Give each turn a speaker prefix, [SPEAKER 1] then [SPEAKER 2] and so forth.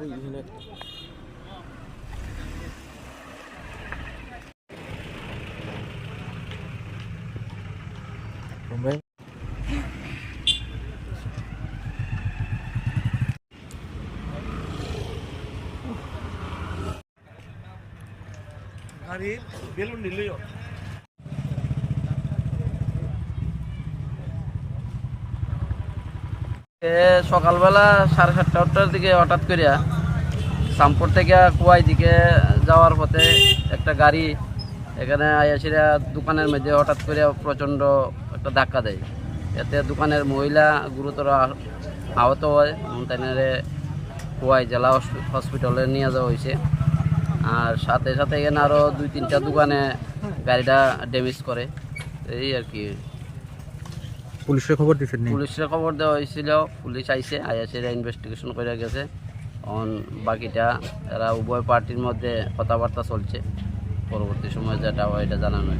[SPEAKER 1] Oy yine. Bombayım.
[SPEAKER 2] 아니, 별로
[SPEAKER 3] 늘려요. সকালবেলা সাড়ে সাতটা, আটটার দিকে হঠাৎ করিয়া সামপুর থেকে কুয়াই দিকে যাওয়ার পথে একটা গাড়ি এখানে আয়াসিরা দোকানের মধ্যে হঠাৎ করে প্রচণ্ড একটা ধাক্কা দেয়। এতে দোকানের মহিলা গুরুতর আহত হয়। তাইনারে কুয়াই জেলা হসপি- হসপিটালে নিয়ে যাওয়া হয়েছে আর সাথে সাথে এখানে আরও দুই তিনটা দোকানে গাড়িটা ড্যামেজ করে। এই আর কি।
[SPEAKER 4] পুলিশের খবর দিচ্ছেন নি?
[SPEAKER 3] পুলিশের খবর দেওয়া হয়েছিল, পুলিশ আইছে আইসিরা ইনভেস্টিগেশন করে গেছে। অন বাকিটা, এরা উভয় পার্টির মধ্যে কথাবার্তা চলছে। পরবর্তী সময় যেটা হয় এটা জানানো